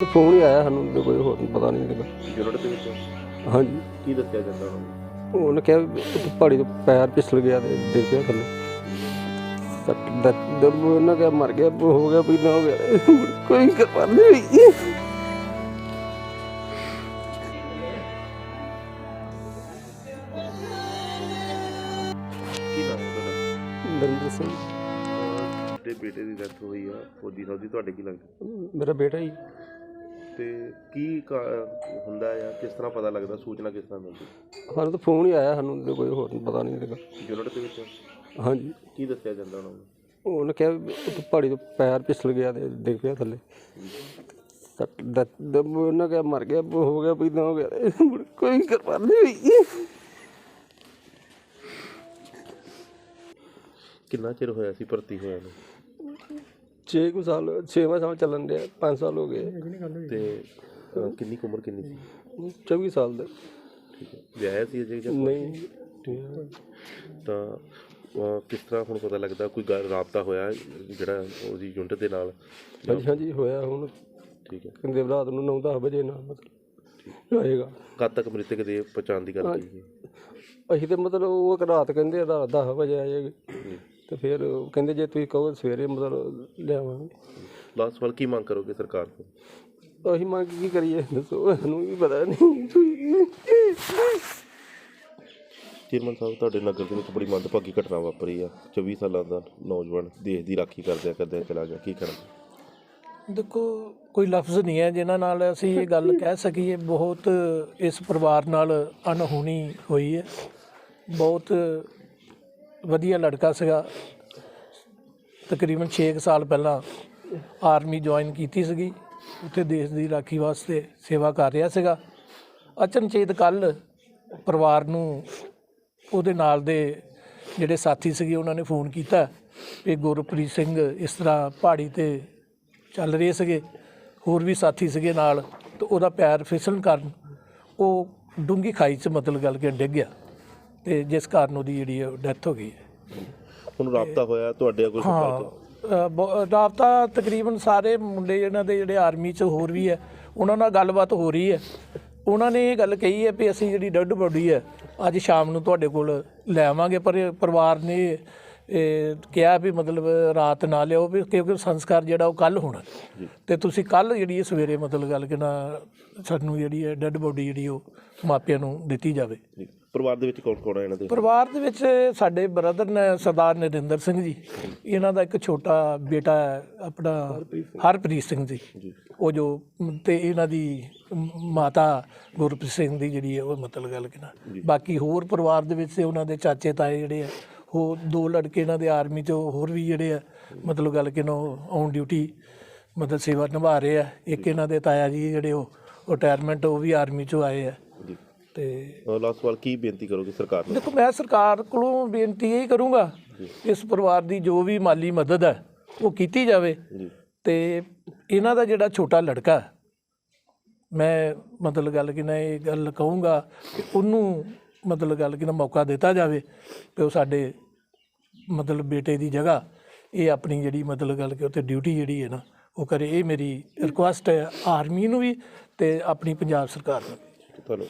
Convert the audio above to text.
Phone ਹੀ ਆਇਆ ਸਾਨੂੰ ਤੇ ਕੋਈ ਹੋਰ ਪਤਾ ਨਹੀਂ ਲੱਗਾ ਦੇ ਵਿੱਚ? ਹਾਂਜੀ। ਕੀ ਦੱਸਿਆ ਜਾਂਦਾ ਉਹਨਾਂ ਕਿਹਾ ਵੀ ਉੱਥੇ ਪਹਾੜੀ ਤੋਂ ਪੈਰ ਫਿਸਲ ਗਿਆ ਤੇ ਗਿਆ ਥੱਲੇ। ਸੱਟ ਦਰਦ ਦਮ ਉਹਨਾਂ ਕਿਹਾ ਮਰ ਗਿਆ ਹੋ ਗਿਆ ਵੀ ਨਾ ਹੋ ਗਿਆ। ਕੋਈ ਕਰਵਾ ਨਹੀਂ ਹੋਈ। ਕੀ ਨਾਮ ਹੈ ਤੁਹਾਡਾ? ਨਰਿੰਦਰ ਸਿੰਘ। ਅਹ ਤੇ ਬੇਟੇ ਦੀ ਡੈਥ ਹੋਈ ਆ ਫੌਜੀ ਸਾਹਿਬ ਦੀ ਤੁਹਾਡੇ ਕੀ ਲੱਗਦਾ? ਮੇਰਾ ਬੇਟਾ ਹੀ ਤੇ ਕੀ ਕਾ- ਹੁੰਦਾ ਆ? ਕਿਸ ਤਰ੍ਹਾਂ ਪਤਾ ਲੱਗਦਾ? ਸੂਚਨਾ ਕਿਸ ਤਰ੍ਹਾਂ ਮਿਲਦੀ? ਸਾਨੂੰ ਤਾਂ ਫੋਨ ਹੀ ਆਇਆ ਸਾਨੂੰ ਤੇ ਕੋਈ ਹੋਰ ਪਤਾ ਨਹੀਂ ਲੱਗਾ ਯੂਨਿਟ ਦੇ ਵਿੱਚ? ਹਾਂਜੀ। ਕੀ ਦੱਸਿਆ ਜਾਂਦਾ ਉਹਨਾਂ ਨੂੰ? ਉਹਨੇ ਕਿਹਾ ਵੀ ਪਹਾੜੀ ਤੋਂ ਪੈਰ ਫਿਸਲ ਗਿਆ ਤੇ ਡਿੱਗ ਪਿਆ ਥੱਲੇ। ਸੱਟ ਦਰਦ ਦਮ ਉਹਨਾਂ ਕਿਹਾ ਮਰ ਗਿਆ ਹੋ ਗਿਆ ਨਾ ਹੋ ਗਿਆ। ਕੋਈ ਕਰਵਾ ਨਹੀਂ ਹੋਈ ਕਿੰਨਾ ਚਿਰ ਹੋਇਆ ਸੀ ਭਰਤੀ ਹੋਇਆ ਨੂੰ? ਛੇ ਕੁ ਸਾਲ ਛੇਵਾਂ ਸਾਲ ਚੱਲਣ ਡਿਆ 5 ਸਾਲ ਹੋ ਗਏ। ਤੇ ਅਹ ਕਿੰਨੀ ਕੁ ਉਮਰ ਕਿੰਨੀ ਸੀ? 24 ਸਾਲ ਦੇ। ਠੀਕ ਹੈ। ਵਿਆਹਿਆ ਸੀ ਅਜੇ ਜਾਂ ਨਹੀਂ। ਤਾਂ ਅਹ ਕਿਸ ਤਰ੍ਹਾਂ ਹੁਣ ਪਤਾ ਲੱਗਦਾ ਕੋਈ ਗੱਲ ਰਾਬਤਾ ਹੋਇਆ ਜਿਹੜਾ ਉਹਦੀ ਯੂਨਿਟ ਦੇ ਨਾਲ? ਹਾਂਜੀ ਹਾਂਜੀ ਹੋਇਆ ਹੁਣ। ਠੀਕ ਹੈ। ਕਹਿੰਦੇ ਰਾਤ ਨੂੰ 9-10 ਵਜੇ ਨਾਲ ਮਤਲਬ ਆਏਗਾ। ਕਦ ਤੱਕ ਮ੍ਰਿਤਕ ਦੇ ਪਛਾਣ ਦੀ ਗੱਲ ਕੀਤੀ ਅਸੀਂ ਤੇ ਮਤਲਬ ਉਹ ਇੱਕ ਰਾਤ ਕਹਿੰਦੇ ਰਾਤ 10 ਵਜੇ ਆਏਗੀ। ਤੇ ਫਿਰ ਉਹ ਕਹਿੰਦੇ ਜੇ ਤੁਸੀਂ ਕਹੋ ਸਵੇਰੇ ਮਤਲਬ ਲਿਆਵਾਂਗੇ ਲਾਸਟ ਸਵਾਲ ਕੀ ਮੰਗ ਕਰੋਗੇ ਸਰਕਾਰ ਤੋਂ? ਅਸੀਂ ਮੰਗ ਕੀ ਕਰੀਏ ਦੱਸੋ ਸਾਨੂੰ ਵੀ ਪਤਾ ਨਹੀਂ। ਚੇਅਰਮੈਨ ਸਾਹਿਬ ਤੁਹਾਡੇ ਨਗਰ ਦੇ ਵਿੱਚ ਬੜੀ ਮੰਦਭਾਗੀ ਘਟਨਾ ਵਾਪਰੀ ਆ। 24 ਸਾਲਾਂ ਦਾ ਨੌਜਵਾਨ ਦੇਸ਼ ਦੀ ਰਾਖੀ ਕਰਦਿਆਂ ਕਰਦਿਆਂ ਚਲਾ ਗਿਆ। ਕੀ ਕਰਨਾ ਦੇਖੋ ਕੋਈ ਲਫ਼ਜ਼ ਨਹੀਂ ਹੈ ਜਿਨ੍ਹਾਂ ਨਾਲ ਅਸੀਂ ਇਹ ਗੱਲ ਕਹਿ ਸਕੀਏ। ਬਹੁਤ ਇਸ ਪਰਿਵਾਰ ਨਾਲ ਅਣਹੋਣੀ ਹੋਈ ਹੈ। ਬਹੁਤ ਵਧੀਆ ਲੜਕਾ ਸੀਗਾ। ਤਕਰੀਬਨ 6 ਸਾਲ ਪਹਿਲਾਂ ਆਰਮੀ ਜੁਆਇਨ ਕੀਤੀ ਸੀਗੀ। ਉੱਥੇ ਦੇਸ਼ ਦੀ ਰਾਖੀ ਵਾਸਤੇ ਸੇਵਾ ਕਰ ਰਿਹਾ ਸੀਗਾ। ਅਚਨਚੇਤ ਕੱਲ ਪਰਿਵਾਰ ਨੂੰ ਉਹਦੇ ਨਾਲ ਦੇ ਜਿਹੜੇ ਸਾਥੀ ਸੀਗੇ, ਉਹਨਾਂ ਨੇ ਫੋਨ ਕੀਤਾ ਕਿ ਗੁਰਪ੍ਰੀਤ ਸਿੰਘ ਇਸ ਤਰ੍ਹਾਂ ਪਹਾੜੀ ਤੇ ਚੱਲ ਰਹੇ ਸੀਗੇ। ਹੋਰ ਵੀ ਸਾਥੀ ਸੀਗੇ ਨਾਲ ਤੇ ਉਹਦਾ ਪੈਰ ਫਿਸਲਣ ਕਾਰਨ ਉਹ ਡੂੰਗੀ ਖਾਈ 'ਚ ਮਤਲਬ ਗੱਲ ਕਿ ਡਿੱਗ ਗਿਆ। ਤੇ ਜਿਸ ਕਾਰਨ ਉਹਦੀ ਜਿਹੜੀ ਡੈਥ ਹੋ ਗਈ ਹੈ। ਹੁਣ ਰਾਬਤਾ ਹੋਇਆ ਤੁਹਾਡੇ ਕੋਈ ਸੰਪਰਕ ਅ, ਬ- ਰਾਬਤਾ ਤਕਰੀਬਨ ਸਾਰੇ ਮੁੰਡੇ ਇਹਨਾਂ ਦੇ ਜਿਹੜੇ ਆਰਮੀ 'ਚ ਹੋਰ ਵੀ ਹੈ ਉਹਨਾਂ ਨਾਲ ਗੱਲਬਾਤ ਹੋ ਰਹੀ ਹੈ। ਉਹਨਾਂ ਨੇ ਇਹ ਗੱਲ ਕਹੀ ਹੈ ਵੀ ਅਸੀਂ ਜਿਹੜੀ ਡੈੱਡ ਬੋਡੀ ਹੈ ਅੱਜ ਸ਼ਾਮ ਨੂੰ ਤੁਹਾਡੇ ਕੋਲ ਲੈ ਆਵਾਂਗੇ। ਪਰ ਇਹ ਪਰਿਵਾਰ ਨੇ ਇਹ ਕਿਹਾ ਵੀ ਮਤਲਬ ਰਾਤ ਨਾ ਲਿਓ ਵੀ ਕਿਉਂਕਿ ਸੰਸਕਾਰ ਜਿਹੜਾ ਉਹ ਕੱਲ ਹੋਣਾ। ਤੇ ਤੁਸੀਂ ਕੱਲ ਜਿਹੜੀ ਹੈ ਸਵੇਰੇ ਮਤਲਬ ਗੱਲ ਕਿ ਨਾ ਸਾਨੂੰ ਜਿਹੜੀ ਹੈ ਡੈੱਡ ਬੋਡੀ ਜਿਹੜੀ ਉਹ ਮਾਪਿਆਂ ਨੂੰ ਦਿੱਤੀ ਜਾਵੇ। ਪਰਿਵਾਰ ਦੇ ਵਿੱਚ ਕੌਣ ਕੌਣ ਹੈ ਇਹਨਾਂ ਦੇ? ਪਰਿਵਾਰ ਦੇ ਵਿੱਚ ਸਾਡੇ ਬ੍ਰਦਰ ਨੇ ਸਰਦਾਰ ਨਰਿੰਦਰ ਸਿੰਘ ਜੀ। ਇਹਨਾਂ ਦਾ ਇੱਕ ਛੋਟਾ ਬੇਟਾ ਹੈ ਆਪਣਾ ਹਰਪ੍ਰੀਤ ਸਿੰਘ ਜੀ। ਉਹ ਜੋ ਤੇ ਇਹਨਾਂ ਦੀ ਮਾਤਾ ਗੁਰਪ੍ਰੀਤ ਸਿੰਘ ਦੀ ਜਿਹੜੀ ਹੈ ਉਹ ਮਤਲਬ ਗੱਲ ਕਿ ਨਾ। ਬਾਕੀ ਹੋਰ ਪਰਿਵਾਰ ਦੇ ਵਿੱਚ ਉਹਨਾਂ ਦੇ ਚਾਚੇ ਤਾਏ ਜਿਹੜੇ ਆ ਉਹ ਦੋ ਲੜਕੇ ਇਹਨਾਂ ਦੇ ਆਰਮੀ ਚ ਹੋਰ ਵੀ ਜਿਹੜੇ ਆ ਮਤਲਬ ਗੱਲ ਕਿ ਨਾ ਔਨ ਡਿਊਟੀ ਮਤਲਬ ਸੇਵਾ ਨਿਭਾ ਰਹੇ ਆ। ਇੱਕ ਇਹਨਾਂ ਦੇ ਤਾਇਆ ਜੀ ਜਿਹੜੇ ਉਹ ਰਿਟਾਇਰਮੈਂਟ ਉਹ ਵੀ ਆਰਮੀ ਚੋਂ ਆਏ ਆ। ਤੇ ਲਾਸਟ ਸਵਾਲ ਕੀ ਬੇਨਤੀ ਕਰੋਗੇ ਸਰਕਾਰ ਨੂੰ? ਦੇਖੋ ਮੈਂ ਸਰਕਾਰ ਕੋਲੋਂ ਬੇਨਤੀ ਇਹ ਕਰੂੰਗਾ ਇਸ ਪਰਿਵਾਰ ਦੀ ਜੋ ਵੀ ਮਾਲੀ ਮਦਦ ਹੈ ਉਹ ਕੀਤੀ ਜਾਵੇ ਤੇ ਇਹਨਾਂ ਦਾ ਜਿਹੜਾ ਛੋਟਾ ਲੜਕਾ ਮੈਂ ਮਤਲਬ ਗੱਲ ਕਿ ਨਾ ਇਹ ਗੱਲ ਕਹੂੰਗਾ ਕਿ ਉਹਨੂੰ ਮਤਲਬ ਗੱਲ ਕਿ ਨਾ ਮੌਕਾ ਦਿੱਤਾ ਜਾਵੇ ਕਿ ਉਹ ਸਾਡੇ ਮਤਲਬ ਬੇਟੇ ਦੀ ਜਗ੍ਹਾ ਇਹ ਆਪਣੀ ਜਿਹੜੀ ਮਤਲਬ ਗੱਲ ਕਿ ਉੱਥੇ ਡਿਊਟੀ ਜਿਹੜੀ ਹੈ ਨਾ ਉਹ ਕਰੇ। ਇਹ ਮੇਰੀ ਰਿਕੁਐਸਟ ਹੈ ਆਰਮੀ ਨੂੰ ਵੀ ਤੇ ਆਪਣੀ ਪੰਜਾਬ ਸਰਕਾਰ ਨੂੰ ਵੀ। ਤੁਹਾਨੂੰ